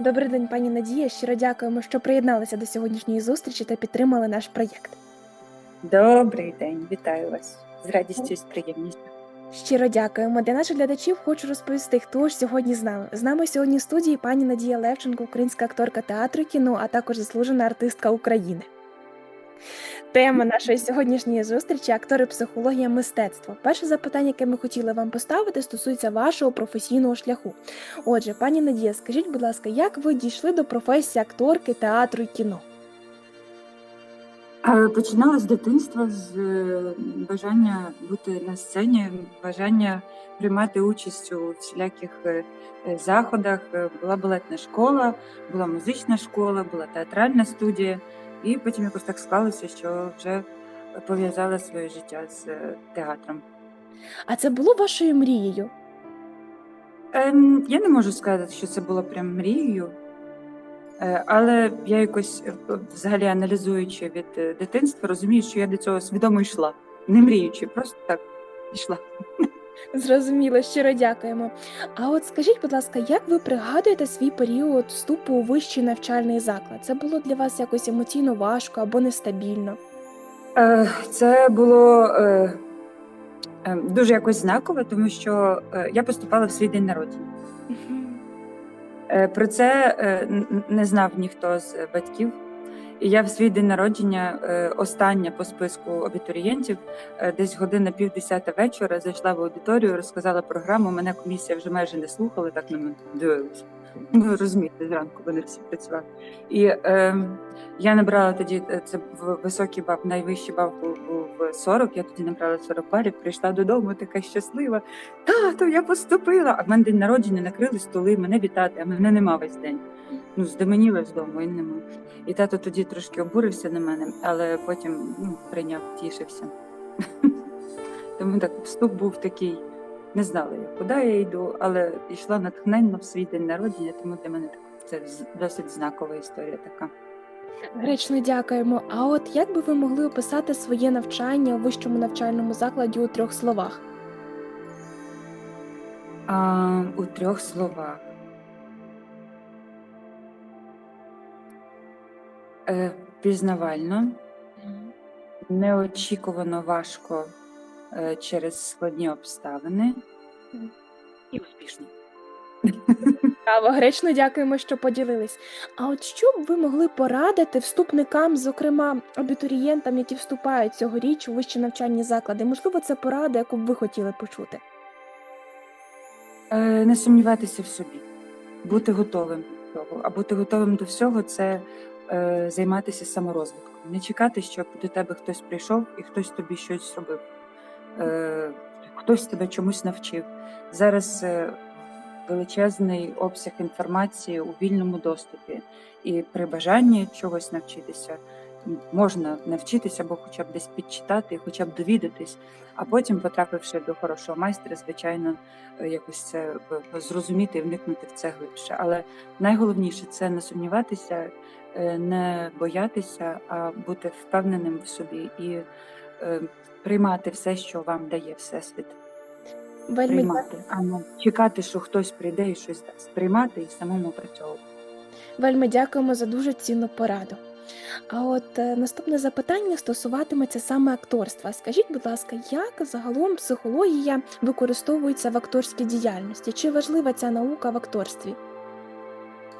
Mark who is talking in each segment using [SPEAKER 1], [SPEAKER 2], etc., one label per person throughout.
[SPEAKER 1] Добрий день, пані Надія. Щиро дякуємо, що приєдналися до сьогоднішньої зустрічі та підтримали наш проєкт.
[SPEAKER 2] Добрий день, вітаю вас з радістю і з приємністю.
[SPEAKER 1] Щиро дякуємо. Для наших глядачів хочу розповісти, хто ж сьогодні з нами. З нами сьогодні в студії пані Надія Левченко, українська акторка театру і кіно, а також заслужена артистка України. Тема нашої сьогоднішньої зустрічі актори психологія мистецтва. Перше запитання, яке ми хотіли вам поставити, стосується вашого професійного шляху. Отже, пані Надія, скажіть, будь ласка, як ви дійшли до професії акторки театру і кіно?
[SPEAKER 2] Починала з дитинства з е, бажання бути на сцені, бажання приймати участь у всіляких е, е, заходах. Була балетна школа, була музична школа, була театральна студія, і потім якось так склалося, що вже пов'язала своє життя з театром.
[SPEAKER 1] А це було вашою мрією?
[SPEAKER 2] Ем, я не можу сказати, що це було прям мрією, е, але я якось е, взагалі аналізуючи від е, дитинства, розумію, що я до цього свідомо йшла, не мріючи, просто так йшла.
[SPEAKER 1] Зрозуміло, щиро дякуємо. А от скажіть, будь ласка, як ви пригадуєте свій період вступу у вищий навчальний заклад? Це було для вас якось емоційно важко або нестабільно?
[SPEAKER 2] Е, Це було е, е, дуже якось знаково, тому що я поступала в свій день народження. Про це не знав ніхто з батьків. І я в свій день народження, е, остання по списку абітурієнтів, е, десь година пів десята вечора зайшла в аудиторію, розказала програму. Мене комісія вже майже не слухала, так на мене дивилися. Ну, розумієте, зранку вони всі працювали. І е, я набрала тоді е, це високий бал, найвищий бал був, був 40, я тоді набрала 40 балів, прийшла додому, така щаслива. Тато, я поступила. А в мене день народження накрили столи, мене вітати, а мене нема весь день. Ну, здеменіла з дому, і нема. І тато тоді трошки обурився на мене, але потім ну, прийняв, тішився. Тому так вступ був такий, не знала я, куди я йду, але йшла натхненно в свій день народження, тому для мене це досить знакова історія така.
[SPEAKER 1] Гречно дякуємо. А от як би ви могли описати своє навчання у вищому навчальному закладі у трьох словах?
[SPEAKER 2] А, у трьох словах. Е, пізнавально, неочікувано важко е, через складні обставини і успішно.
[SPEAKER 1] Цікаво, гречно дякуємо, що поділились. А от що б ви могли порадити вступникам, зокрема абітурієнтам, які вступають цьогоріч у вищі навчальні заклади? Можливо, це порада, яку б ви хотіли почути?
[SPEAKER 2] Е, не сумніватися в собі, бути готовим до того. А бути готовим до всього це займатися саморозвитком. Не чекати, щоб до тебе хтось прийшов і хтось тобі щось зробив. Е, хтось тебе чомусь навчив. Зараз е, величезний обсяг інформації у вільному доступі, і при бажанні чогось навчитися можна навчитися або хоча б десь підчитати, хоча б довідатись, а потім, потрапивши до хорошого майстра, звичайно, е, якось це зрозуміти і вникнути в це глибше. Але найголовніше це не сумніватися, е, не боятися, а бути впевненим в собі і е, приймати все, що вам дає Всесвіт.
[SPEAKER 1] Вельми
[SPEAKER 2] Приймати, а не чекати, що хтось прийде і щось дасть. Приймати і самому працьовувати.
[SPEAKER 1] Вельми дякуємо за дуже цінну пораду. А от е, наступне запитання стосуватиметься саме акторства. Скажіть, будь ласка, як загалом психологія використовується в акторській діяльності? Чи важлива ця наука в акторстві?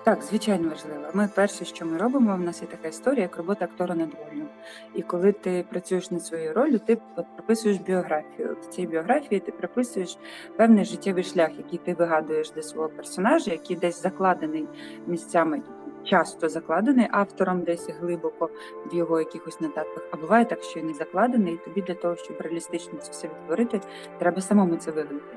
[SPEAKER 2] Так, звичайно важливо. Ми перше, що ми робимо, в нас є така історія, як робота актора над ролью. І коли ти працюєш над своєю ролью, ти прописуєш біографію. В цій біографії ти прописуєш певний життєвий шлях, який ти вигадуєш для свого персонажа, який десь закладений місцями. Часто закладений автором десь глибоко в його якихось нотатках. А буває так, що і не закладений, і тобі для того, щоб реалістично це все відтворити, треба самому це вигадати.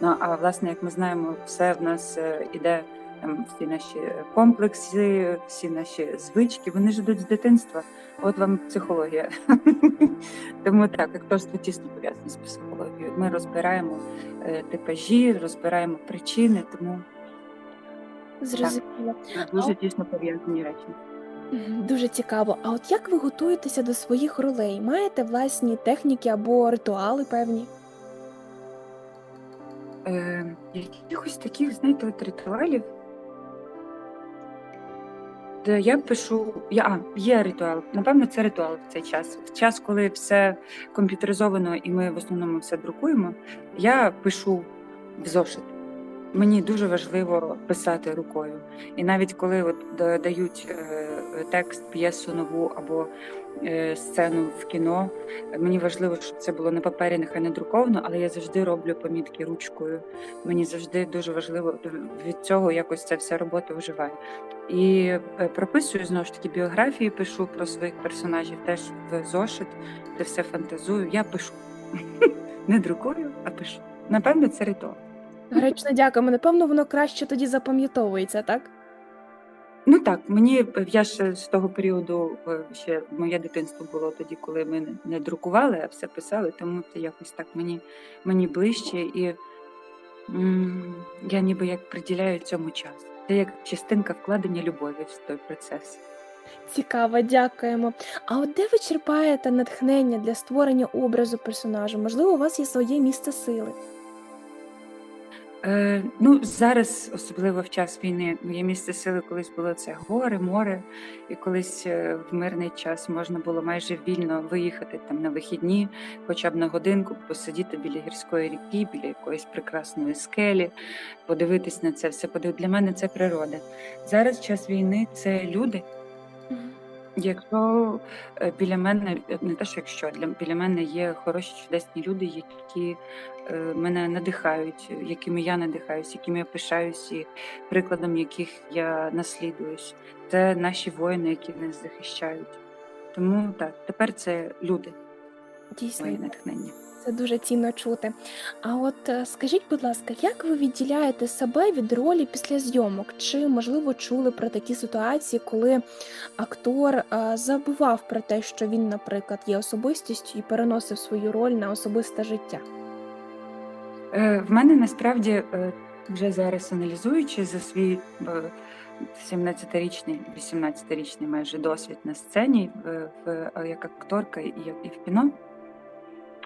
[SPEAKER 2] Ну а власне, як ми знаємо, все в нас е, іде там всі наші комплекси, всі наші звички, вони ж йдуть з дитинства. От вам психологія. Тому так, акторство тісно пов'язане з психологією. Ми розбираємо е, типажі, розбираємо причини, тому
[SPEAKER 1] Зрозуміло.
[SPEAKER 2] дуже тісно пов'язані речі.
[SPEAKER 1] Дуже цікаво. А от як ви готуєтеся до своїх ролей? Маєте власні техніки або ритуали певні?
[SPEAKER 2] Е, якихось таких, знаєте, от ритуалів я пишу, я а, є ритуал. Напевно, це ритуал в цей час. В час, коли все комп'ютеризовано і ми в основному все друкуємо, я пишу в зошит. Мені дуже важливо писати рукою. І навіть коли от дають е, текст, п'єсу нову або е, сцену в кіно, мені важливо, щоб це було на папері, нехай не друковано, але я завжди роблю помітки ручкою. Мені завжди дуже важливо від цього якось ця вся робота вживає. І е, прописую знову ж таки біографії, пишу про своїх персонажів теж в зошит, де все фантазую. Я пишу. Не друкую, а пишу. Напевно, це ритуал.
[SPEAKER 1] Гречно дякуємо. Напевно, воно краще тоді запам'ятовується, так?
[SPEAKER 2] Ну так, мені я ще з того періоду е, ще моє дитинство було тоді, коли ми не, не друкували, а все писали, тому це якось так мені, мені ближче, і м, я ніби як приділяю цьому час. Це як частинка вкладення любові в той процес.
[SPEAKER 1] Цікаво, дякуємо. А от де ви черпаєте натхнення для створення образу персонажа? Можливо, у вас є своє місце сили?
[SPEAKER 2] Е, ну, зараз, особливо в час війни, моє місце сили колись було це гори, море, і колись е, в мирний час можна було майже вільно виїхати там на вихідні, хоча б на годинку, посидіти біля гірської ріки, біля якоїсь прекрасної скелі, подивитись на це все. Для мене це природа. Зараз час війни це люди. Якщо е, біля мене, е, не те, що якщо для біля мене є хороші чудесні люди, які е, мене надихають, якими я надихаюсь, якими я пишаюсь, і прикладом яких я наслідуюсь. Це наші воїни, які нас захищають. Тому так, тепер це люди,
[SPEAKER 1] Дійсно,
[SPEAKER 2] моє натхнення.
[SPEAKER 1] Це дуже цінно чути. А от е, скажіть, будь ласка, як ви відділяєте себе від ролі після зйомок? Чи можливо чули про такі ситуації, коли актор е, забував про те, що він, наприклад, є особистістю і переносив свою роль на особисте життя?
[SPEAKER 2] Е, В мене насправді вже зараз аналізуючи за свій е, 17-річний, 18-річний майже досвід на сцені як акторка і в кіно.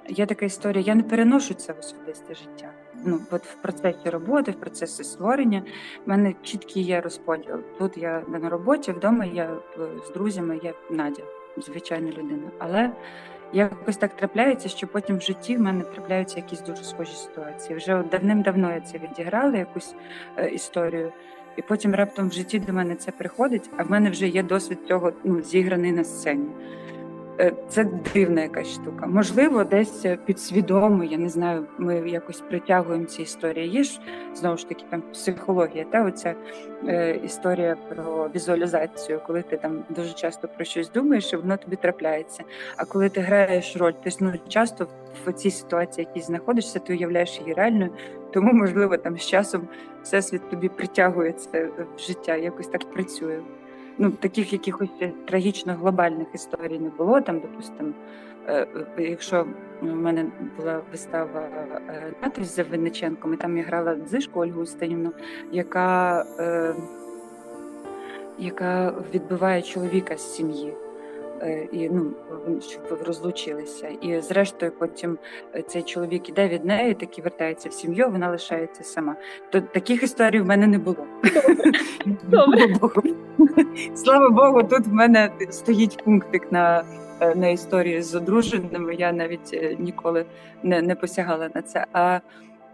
[SPEAKER 2] Є така історія, я не переношу це в особисте життя. Ну, от в процесі роботи, в процесі створення в мене чіткий є розподіл. Тут я на роботі, вдома я е, з друзями, я Надя, звичайна людина. Але якось так трапляється, що потім в житті в мене трапляються якісь дуже схожі ситуації. Вже давним-давно я це відіграла, якусь е, історію. І потім раптом в житті до мене це приходить, а в мене вже є досвід цього ну, зіграний на сцені. Е, Це дивна якась штука. Можливо, десь е, підсвідомо, я не знаю, ми якось притягуємо ці історії. Є ж знову ж таки там психологія, та оця е, історія про візуалізацію, коли ти там дуже часто про щось думаєш, і воно тобі трапляється. А коли ти граєш роль, ти ну, часто в цій ситуації, якій знаходишся, ти уявляєш її реальною, тому можливо там з часом всесвіт тобі притягує це в життя, якось так працює ну, таких якихось трагічно глобальних історій не було. Там, допустимо, е, е, якщо в мене була вистава е, «Натись» за Винниченком, і там я грала дзишку Ольгу Устинівну, яка, е, яка відбиває чоловіка з сім'ї. Е, І ну, щоб розлучилися. І зрештою, потім е, цей чоловік іде від неї, таки вертається в сім'ю, вона лишається сама. То таких історій в мене не було.
[SPEAKER 1] Добре.
[SPEAKER 2] Слава Богу. Слава Богу, тут в мене стоїть пунктик на, е, на історії з одруженими. Я навіть ніколи не, не посягала на це. А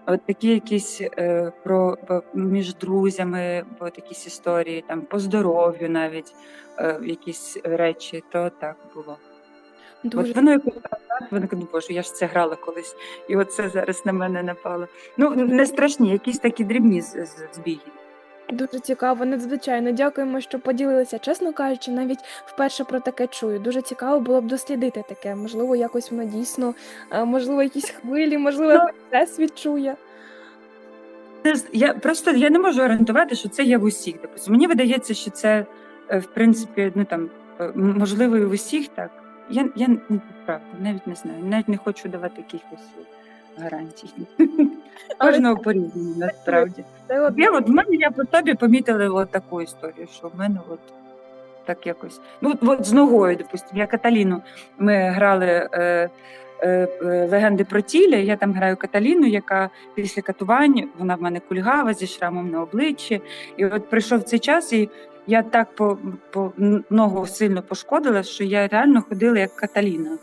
[SPEAKER 2] от такі якісь е, про між друзями, от якісь історії, там по здоров'ю навіть е, якісь речі, то так було.
[SPEAKER 1] Дуже
[SPEAKER 2] От воно якось так, воно ну боже, я ж це грала колись, і от це зараз на мене напало. Ну не страшні, якісь такі дрібні збіги.
[SPEAKER 1] Дуже цікаво, надзвичайно дякуємо, що поділилися. Чесно кажучи, навіть вперше про таке чую. Дуже цікаво було б дослідити таке. Можливо, якось воно дійсно, е, можливо, якісь хвилі, можливо,
[SPEAKER 2] Ну.
[SPEAKER 1] процес відчує.
[SPEAKER 2] Я просто я не можу орієнтувати, що це є в усіх. Допустим, мені видається, що це е, в принципі ну там е, можливо і в усіх так. Я я ну, правда навіть не знаю, навіть не хочу давати якихось гарантій. Кожного по-різному, насправді. Я от в мене я по тобі помітила от таку історію, що в мене от так якось. Ну от, з ногою, допустимо, я Каталіну. Ми грали е, е, е, легенди про тіля. Я там граю Каталіну, яка після катувань вона в мене кульгава зі шрамом на обличчі. І от прийшов цей час, і я так по, по ногу сильно пошкодила, що я реально ходила як Каталіна.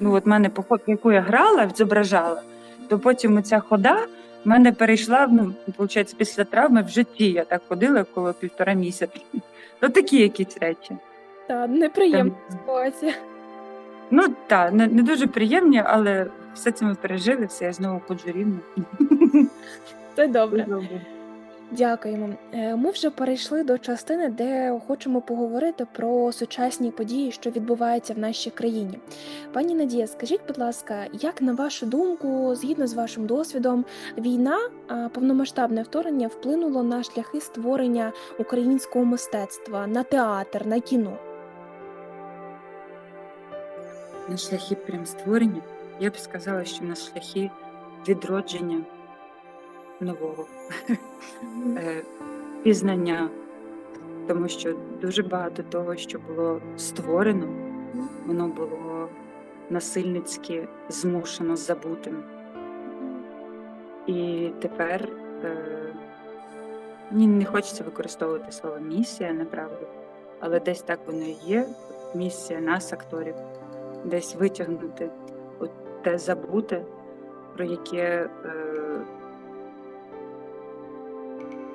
[SPEAKER 2] Ну, от мене поход, яку я грала, зображала, то потім ця хода в мене перейшла, ну, виходить, після травми в житті. Я так ходила коло півтора місяця. Ну, такі якісь речі.
[SPEAKER 1] Та неприємна
[SPEAKER 2] Там-
[SPEAKER 1] ситуація.
[SPEAKER 2] Ну так, не, не дуже приємні, але все це ми пережили, все я знову ходжу рівно.
[SPEAKER 1] Це добре. Дякуємо. Е, Ми вже перейшли до частини, де хочемо поговорити про сучасні події, що відбуваються в нашій країні. Пані Надія, скажіть, будь ласка, як на вашу думку, згідно з вашим досвідом, війна, повномасштабне вторгнення вплинуло на шляхи створення українського мистецтва, на театр, на кіно?
[SPEAKER 2] На шляхи прям створення, я б сказала, що на шляхи відродження нового е, пізнання, тому що дуже багато того, що було створено, воно було насильницьки змушено забутим. І тепер мені не хочеться використовувати слово місія, неправда, але десь так воно і є. Місія нас, акторів, десь витягнути от те забуте, про яке е,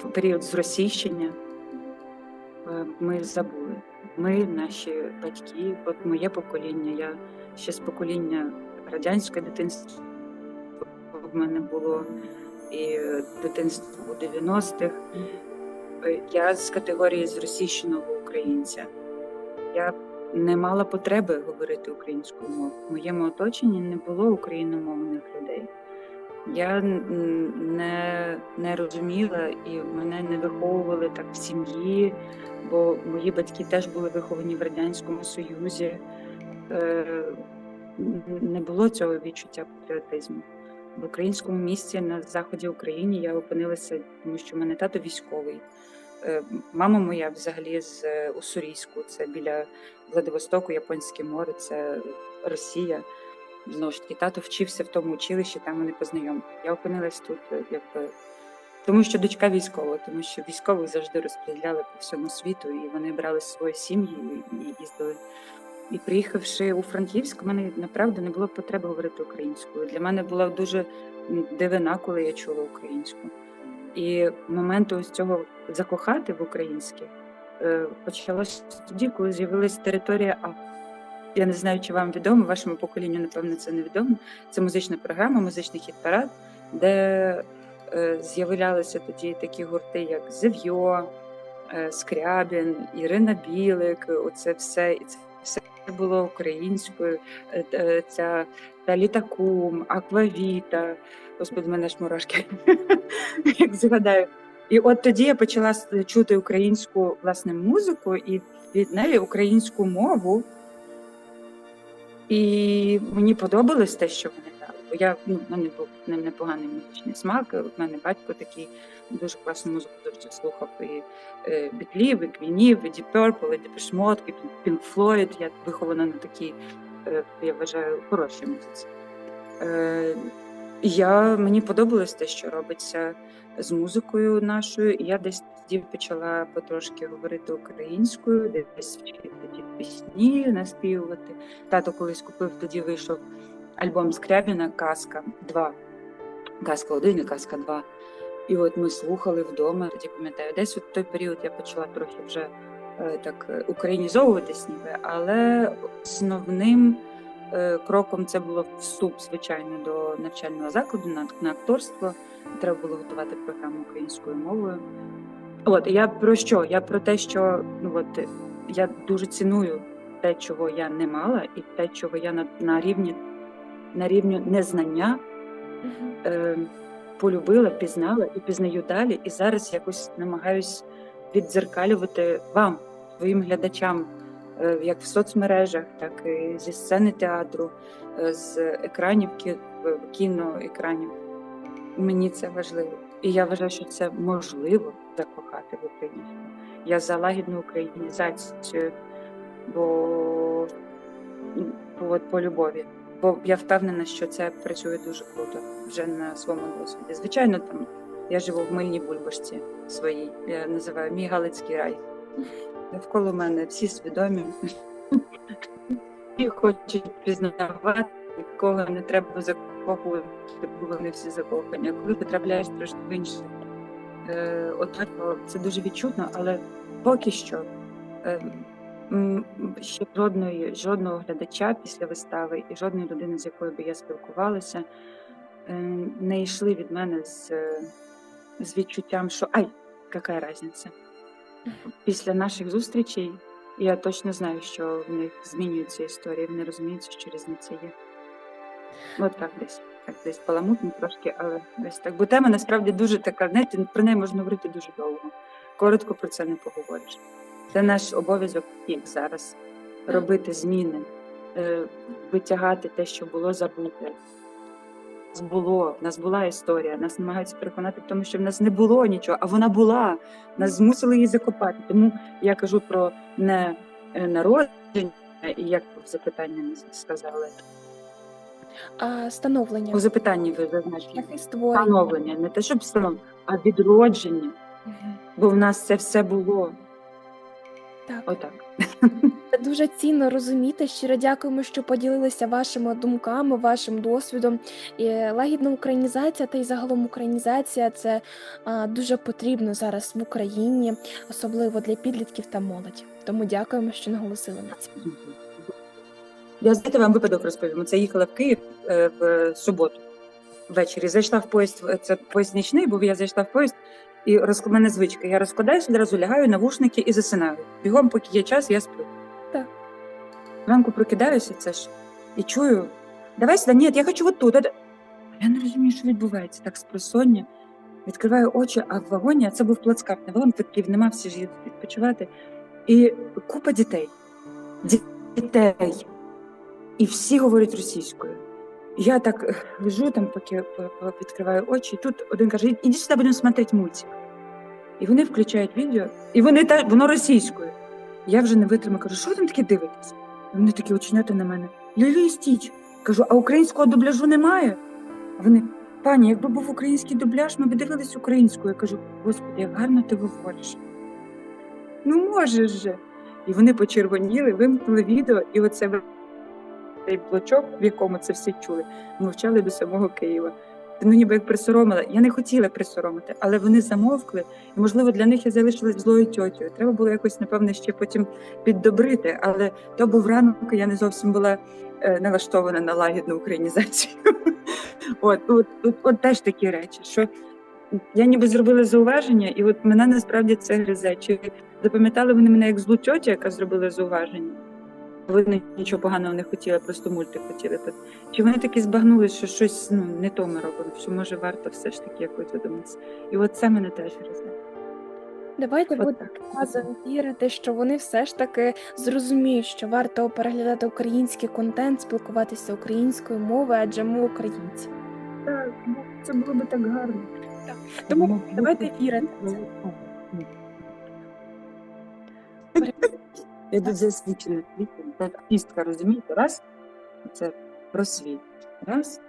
[SPEAKER 2] період зросійщення е, ми забули. Ми, наші батьки, от моє покоління, я ще з покоління радянського дитинства в мене було і дитинство у 90-х. Е, Я з категорії зросійщеного українця. Я не мала потреби говорити українською мовою. В моєму оточенні не було україномовних людей. Я не, не розуміла і мене не виховували так в сім'ї, бо мої батьки теж були виховані в Радянському Союзі. Е, не було цього відчуття патріотизму. В українському місті на заході України я опинилася, тому що в мене тато військовий. Е, Мама моя взагалі з е, Уссурійську, це біля Владивостоку, Японське море, це Росія. Знову ж таки, тато вчився в тому училищі, там вони познайомилися. Я опинилась тут, е, якби тому що дочка військова, тому що військових завжди розподіляли по всьому світу, і вони брали свої сім'ї і- їздили. І приїхавши у Франківськ, у мене направду не було потреби говорити українською. Для мене була дуже дивина, коли я чула українську. І моменту ось цього закохати в українське е, почалося тоді, коли з'явилась територія А. Я не знаю, чи вам відомо, вашому поколінню, напевно, це не відомо. Це музична програма, музичний хіт-парад, де е, з'являлися тоді такі гурти, як Зев'йо, е, Скрябін, Ірина Білик. Оце все, і це все було українською. Е, е, Ця та літакум, аквавіта. Господи, мене ж мурашки, як згадаю. І от тоді я почала чути українську власне музику і від неї українську мову. І мені подобалось те, що вони грали. Бо я ну, в мене був не- непоганий музичний смак. У мене батько такий дуже класну музику завжди слухав і е, бітлів, і квінів, і Deep Purple, і Depeche і Pink Floyd. Я вихована на такій, е, я вважаю, хорошій музиці. Е, я, мені подобалось те, що робиться з музикою нашою, і я десь тоді почала потрошки говорити українською, десь вчити пісні, наспівувати. Тато колись купив, тоді вийшов альбом Скрябіна Казка 2. Казка 1 і казка 2. І от ми слухали вдома, тоді пам'ятаю, десь в той період я почала трохи вже е, так е, українізовуватись ніби, але основним е, кроком це було вступ, звичайно, до навчального закладу на, на акторство. Треба було готувати програму українською мовою. От я про що? Я про те, що ну от я дуже ціную те, чого я не мала, і те, чого я на, на рівні на рівні незнання е, полюбила, пізнала і пізнаю далі. І зараз якось намагаюсь віддзеркалювати вам, своїм глядачам, е, як в соцмережах, так і зі сцени театру, е, з екранів кі- е, кіноекранів. Мені це важливо. І я вважаю, що це можливо закохати в Україні. Я за лагідну українізацію, бо по, по любові. Бо я впевнена, що це працює дуже круто вже на своєму досвіді. Звичайно, там я живу в мильній бульбашці своїй, я називаю мій Галицький рай. Навколо мене всі свідомі. Всі хочуть пізнавати, нікого не треба закохувати, бо вони всі закохані. Коли потрапляєш трошки в інші е, це дуже відчутно, але поки що е, ще жодної, жодного глядача після вистави і жодної людини, з якою би я спілкувалася, е, не йшли від мене з, е, з відчуттям, що ай, яка різниця. Після наших зустрічей я точно знаю, що в них змінюються історії, вони розуміють, що різниця є. От так десь. Десь паламутно трошки, але десь так. Бо тема насправді дуже така, знаєте, про неї можна говорити дуже довго. Коротко про це не поговориш. Це наш обов'язок як зараз робити зміни, е, витягати те, що було забуте. Нас було, в нас була історія, нас намагаються переконати в тому, що в нас не було нічого, а вона була. Нас змусили її закопати. Тому я кажу про не е, народження, і як в запитанні сказали.
[SPEAKER 1] А становлення,
[SPEAKER 2] У запитанні ви зазначили становлення, не те, щоб встановлення, а відродження.
[SPEAKER 1] Мгм.
[SPEAKER 2] Бо в нас це все було.
[SPEAKER 1] Так.
[SPEAKER 2] Отак.
[SPEAKER 1] Дуже цінно розуміти. Щиро дякуємо, що поділилися вашими думками, вашим досвідом. І лагідна українізація та й загалом українізація це а, дуже потрібно зараз в Україні, особливо для підлітків та молоді. Тому дякуємо, що наголосили на це.
[SPEAKER 2] Я знаєте, вам випадок розповім. Це їхала в Київ е, в суботу ввечері. Зайшла в поїзд, це поїзд нічний, був я зайшла в поїзд, і розк... мене звичка. Я розкладаюся, одразу лягаю навушники і засинаю. Бігом, поки є час, я сплю.
[SPEAKER 1] Так.
[SPEAKER 2] Ранку прокидаюся, це ж і чую. Давай сюди, ні, я хочу отут. а Я не розумію, що відбувається. Так з просоння. Відкриваю очі, а в вагоні, а це був плацкарт, не вагон квитків, нема, всі ж їдуть відпочивати. І купа дітей. Дітей. І всі говорять російською. Я так е, лежу там, поки по- по- відкриваю очі, тут один каже: іди сюди, будемо смотрети мультик. І вони включають відео, і вони та воно російською. Я вже не витримаю, кажу, що ви там таке дивитесь? Вони такі оченята на мене. Лілі стіч. Кажу, а українського дубляжу немає? А вони, пані, якби був український дубляж, ми б дивились українською. Я кажу, господи, як гарно ти говориш. Ну можеш же. І вони почервоніли, вимкнули відео, і оце цей блочок, в якому це всі чули, мовчали до самого Києва. Ну, ніби як присоромила. Я не хотіла присоромити, але вони замовкли, і можливо для них я залишилась злою тьотю. Треба було якось, напевне, ще потім піддобрити. Але то був ранок, я не зовсім була е, налаштована на лагідну українізацію. От, от, от, от теж такі речі, що я ніби зробила зауваження, і от мене насправді це гризе. Чи запам'ятали вони мене як злу тьотю, яка зробила зауваження? Вони нічого поганого не хотіли, просто мультик хотіли. Чи вони таки збагнули, що щось ну, не то ми робимо, що може варто все ж таки якось задуматися. І от це мене теж гризе.
[SPEAKER 1] Давайте
[SPEAKER 2] От
[SPEAKER 1] будемо разом вірити, що вони все ж таки зрозуміють, що варто переглядати український контент, спілкуватися українською мовою, адже ми українці.
[SPEAKER 2] Так, ну, це було би так гарно.
[SPEAKER 1] Тому
[SPEAKER 2] Ну,
[SPEAKER 1] давайте вірити в це.
[SPEAKER 2] Я тут засвічена квітом. Це артистка, розумієте? Раз, це просвіт. Раз.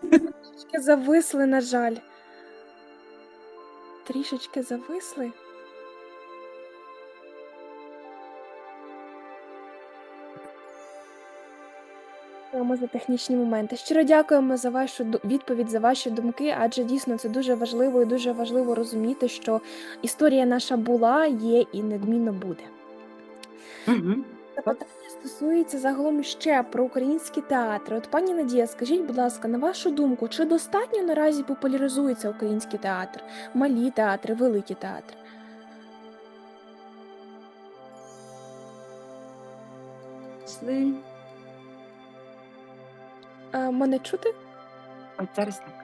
[SPEAKER 1] Трішечки зависли, на жаль. Трішечки зависли. Дякуємо за технічні моменти. Щиро дякуємо за вашу відповідь, за ваші думки, адже дійсно це дуже важливо і дуже важливо розуміти, що історія наша була, є і недмінно буде.
[SPEAKER 2] Угу.
[SPEAKER 1] Запитання стосується загалом ще про українські театри. От пані Надія, скажіть, будь ласка, на вашу думку, чи достатньо наразі популяризується український театр? Малі театри, великі театри?
[SPEAKER 2] Пішли.
[SPEAKER 1] А, мене чути?
[SPEAKER 2] От зараз так.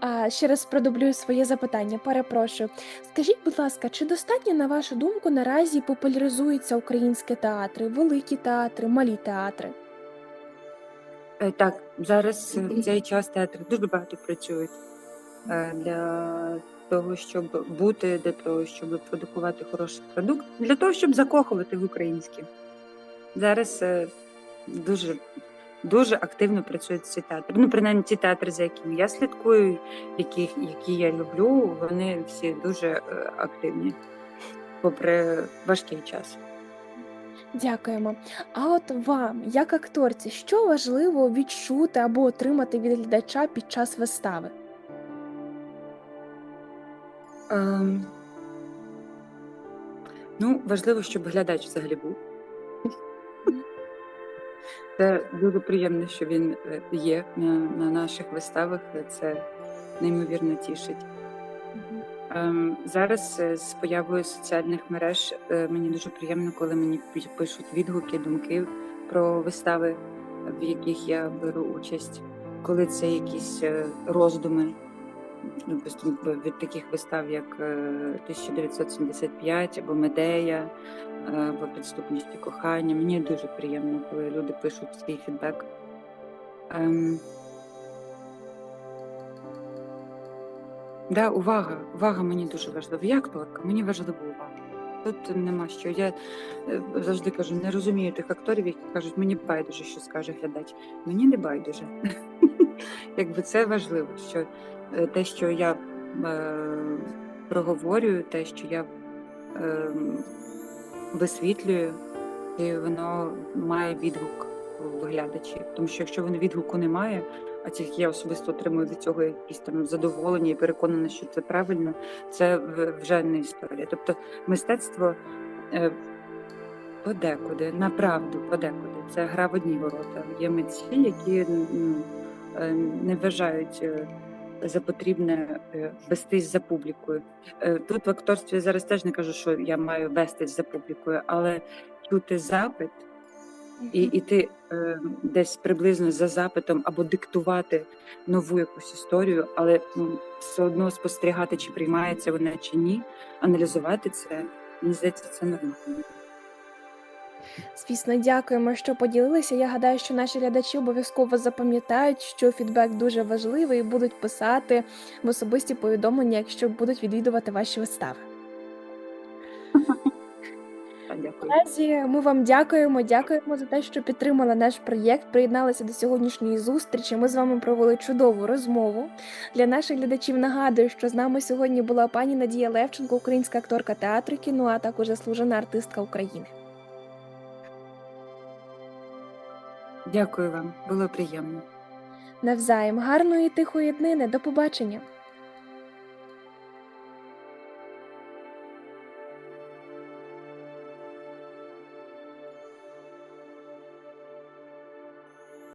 [SPEAKER 1] А, ще раз продублюю своє запитання. Перепрошую. Скажіть, будь ласка, чи достатньо, на вашу думку, наразі популяризуються українські театри, великі театри, малі театри?
[SPEAKER 2] Е, Так, зараз е, в цей час театри дуже багато працюють е, для того, щоб бути, для того, щоб продукувати хороший продукт, для того, щоб закохувати в українське. Зараз е, дуже дуже активно працюють ці театри. Ну, принаймні ті театри, за якими я слідкую, які, які я люблю, вони всі дуже е, активні, попри важкий час.
[SPEAKER 1] Дякуємо. А от вам, як акторці, що важливо відчути або отримати від глядача під час вистави?
[SPEAKER 2] Ем, ну, важливо, щоб глядач взагалі був. Це дуже приємно, що він е, є на, на наших виставах. Це неймовірно тішить. Ем, зараз е, з появою соціальних мереж е, мені дуже приємно, коли мені пишуть відгуки, думки про вистави, в яких я беру участь, коли це якісь роздуми. Допустим, від таких вистав, як е, 1975 або Медея, е, або Підступність і кохання. Мені дуже приємно, коли люди пишуть свій фідбек. Ем, Да, увага. Увага мені дуже важлива. Я акторка, мені важлива увага. Тут нема що. Я е, завжди кажу, не розумію тих акторів, які кажуть, мені байдуже, що скаже глядач. Мені не байдуже. Якби це важливо, що е, те, що я е, проговорюю, те, що я е, висвітлюю, і воно має відгук в глядачі. Тому що якщо воно відгуку немає, а тільки я особисто отримую від цього якісь там задоволення і переконана, що це правильно, це вже не історія. Тобто мистецтво е, подекуди, направду, подекуди. Це гра в одні ворота. Є митці, які е, не вважають. За потрібне е, вестись за публікою. Е, Тут в акторстві я зараз теж не кажу, що я маю вестись за публікою, але чути запит і іти е, десь приблизно за запитом або диктувати нову якусь історію, але ну, все одно спостерігати, чи приймається вона чи ні, аналізувати це. Мені здається, це нормально.
[SPEAKER 1] Звісно, дякуємо, що поділилися. Я гадаю, що наші глядачі обов'язково запам'ятають, що фідбек дуже важливий і будуть писати в особисті повідомлення, якщо будуть відвідувати ваші вистави.
[SPEAKER 2] Дякую.
[SPEAKER 1] Наразі ми вам дякуємо. Дякуємо за те, що підтримали наш проєкт, приєдналися до сьогоднішньої зустрічі. Ми з вами провели чудову розмову. Для наших глядачів нагадую, що з нами сьогодні була пані Надія Левченко, українська акторка театру кіно, а також заслужена артистка України.
[SPEAKER 2] Дякую вам, було приємно.
[SPEAKER 1] Навзаєм гарної тихої днини. До побачення.